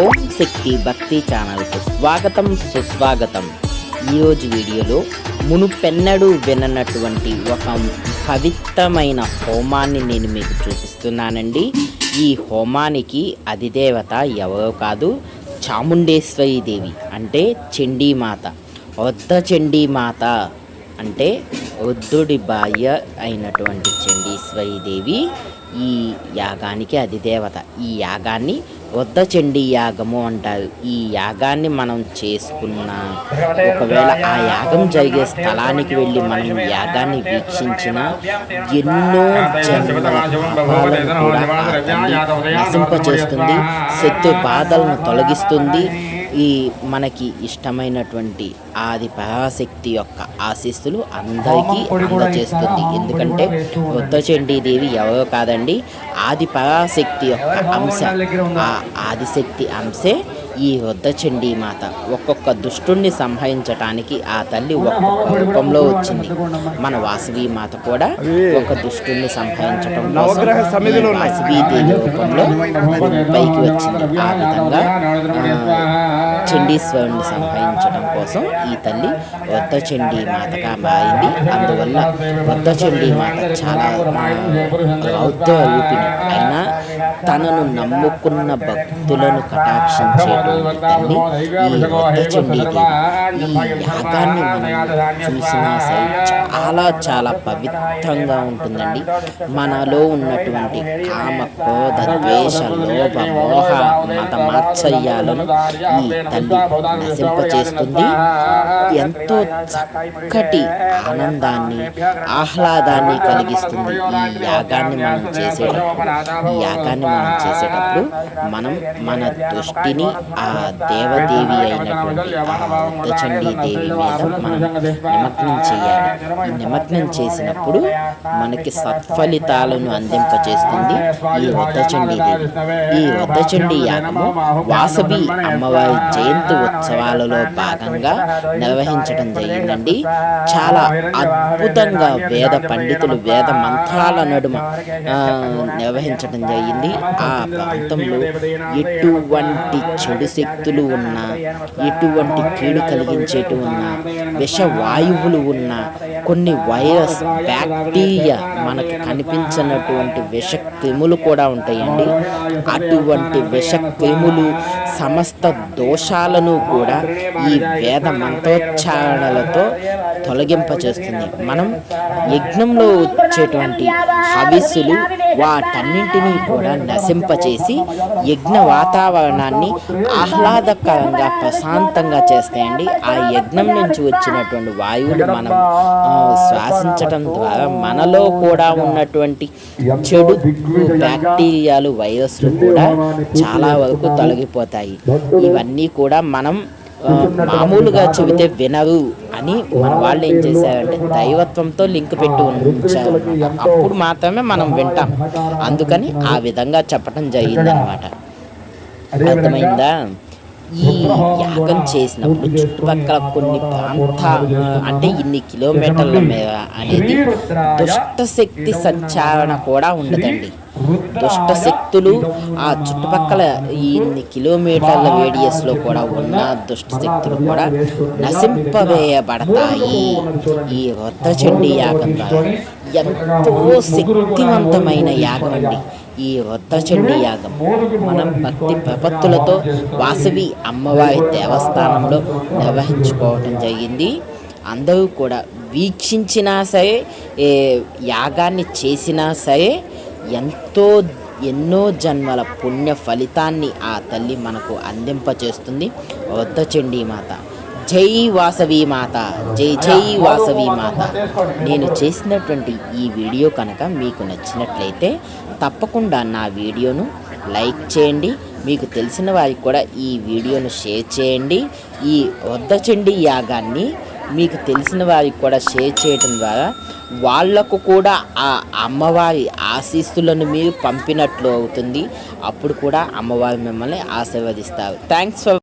ఓం శక్తి భక్తి ఛానల్కు స్వాగతం సుస్వాగతం. ఈరోజు వీడియోలో మునుపెన్నడూ విననటువంటి ఒక పవిత్రమైన హోమాన్ని నేను మీకు చూపిస్తున్నానండి. ఈ హోమానికి అధిదేవత ఎవరో కాదు చాముండేశ్వరి దేవి అంటే చండీమాత. వద్ద చండీమాత అంటే వృద్ధుడి భార్య అయినటువంటి చండీశ్వరి దేవి ఈ యాగానికి అధిదేవత. ఈ యాగాన్ని వద్ద చండీ యాగము అంటారు. ఈ యాగాన్ని మనం చేసుకున్న ఒకవేళ ఆ యాగం జరిగే స్థలానికి వెళ్ళి మనం యాగాన్ని వీక్షించిన ఎన్నో జన్మల పాపాలను కూడా నశింపచేస్తుంది శత్రు బాధలను తొలగిస్తుంది ఈ మనకి ఇష్టమైనటువంటి ఆది పరాశక్తి యొక్క ఆశీస్సులు అందరికీ అందజేస్తుంది. ఎందుకంటే దేవి ఎవరో కాదండి ఆది పరాశక్తి యొక్క అంశ. ఆ ఆదిశక్తి అంశే ఈ వృద్ధచండీ మాత ఒక్కొక్క దుష్టుణ్ణి సంహరించటానికి ఆ తల్లి ఒక్కొక్క రూపంలో వచ్చింది. మన వాసవి మాత కూడా ఒక దుష్టుణ్ణి సంహరించటం రూపంలో పైకి వచ్చింది. ఆ విధంగా చండీశ్వరుణ్ణి సంహరించడం కోసం ఈ తల్లి వద్ద చండీ మాతగా మారింది. అందువల్ల వద్ద చండీ మాత చాలా రౌద్ర రూపిణి అయినా తనను నమ్ముకున్న భక్తులను కటాక్షించేటువంటి తల్లి ఈ ఈ యాగాన్ని మనం చూసినా సరే చాలా చాలా పవిత్రంగా ఉంటుందండి. మనలో ఉన్నటువంటి కామ క్రోధ ద్వేష లోభ మోహ మత మాత్సర్యాలను ఈ తల్లి నశింపచేస్తుంది. ఎంతో చక్కటి ఆనందాన్ని ఆహ్లాదాన్ని కలిగిస్తుంది ఈ యాగాన్ని మనం చేసేటప్పుడు. ఈ యాగాన్ని మనం చేసేటప్పుడు మనం మన దృష్టిని ఆ దేవదేవి అయినటువంటి ఆ దేవి మీద మనం నిమగ్నం చేయాలి. నిమగ్నం చేసినప్పుడు మనకి సత్ఫలితాలను అందింపచేస్తుంది ఈ వద్దచండీ దేవి. ఈ వద్దచండీ యాగము వాసవి అమ్మవారి జయంతి ఉత్సవాలలో భాగంగా నిర్వహించడం జరిగిందండి. చాలా అద్భుతంగా వేద పండితులు వేద మంత్రాల నడుమ ఆ, నిర్వహించడం జరిగింది. ఆ ప్రాంతంలో ఎటువంటి చెడు శక్తులు ఉన్నా ఎటువంటి కీడు కలిగించేటి ఉన్నా విష వాయువులు ఉన్న కొన్ని వైరస్ బ్యాక్టీరియా మనకు కనిపించినటువంటి విష క్రిములు కూడా ఉంటాయండి. అటువంటి విష క్రిములు సమస్త దోషాలను కూడా ఈ వేద మంత్రోచ్చారణలతో తొలగింపచేస్తుంది మనం యజ్ఞంలో వచ్చేటువంటి హవిస్సులు వాటన్నింటినీ కూడా నశింపచేసి యజ్ఞ వాతావరణాన్ని ఆహ్లాదకరంగా ప్రశాంతంగా చేస్తాయండి. ఆ యజ్ఞం నుంచి వచ్చినటువంటి వాయువులు మనం శ్వాసించటం ద్వారా మనలో కూడా ఉన్నటువంటి చెడు బ్యాక్టీరియాలు వైరస్లు కూడా చాలా వరకు తొలగిపోతాయి. ఇవన్నీ కూడా మనం మామూలుగా చెబితే వినరు. అని మన వాళ్ళు ఏం చేశారంటే దైవత్వంతో లింక్ పెట్టి ఉంచారు అప్పుడు మాత్రమే మనం వింటాం. అందుకని ఆ విధంగా చెప్పడం జరిగిందనమాట అర్థమైందా? ఈ యాగం చేసినప్పుడు చుట్టుపక్కల కొన్ని ప్రాంత అంటే ఇన్ని కిలోమీటర్ల మీద అనేది దుష్ట శక్తి సంచారణ కూడా ఉండదండి. దుష్ట శక్తులు ఆ చుట్టుపక్కల ఇన్ని కిలోమీటర్ల రేడియస్లో కూడా ఉన్న దుష్ట శక్తులు కూడా నశింపవేయబడతాయి. ఈ వృద్ధచండీ యాగం ద్వారా. ఎంతో శక్తివంతమైన యాగం అండి. ఈ వృద్ధచండీ యాగం. మనం భక్తి ప్రపత్తులతో వాసవి అమ్మవారి దేవస్థానంలో నిర్వహించుకోవటం జరిగింది. అందరూ కూడా వీక్షించినా సరే ఏ యాగాన్ని చేసినా సరే ఎంతో ఎన్నో జన్మల పుణ్య ఫలితాన్ని ఆ తల్లి మనకు అందింపచేస్తుంది. వృద్ధచండీ మాత. జై వాసవి మాత జై జై వాసవి మాత. నేను చేసినటువంటి ఈ వీడియో కనుక మీకు నచ్చినట్లయితే తప్పకుండా నా వీడియోను లైక్ చేయండి మీకు తెలిసిన వారికి కూడా ఈ వీడియోను షేర్ చేయండి. ఈ వద్దచండి యాగాన్ని మీకు తెలిసిన వారికి కూడా షేర్ చేయడం ద్వారా వాళ్ళకు కూడా ఆ అమ్మవారి ఆశీస్సులను మీరు పంపినట్లు అవుతుంది. అప్పుడు కూడా అమ్మవారు మిమ్మల్ని ఆశీర్వదిస్తారు. Thanks for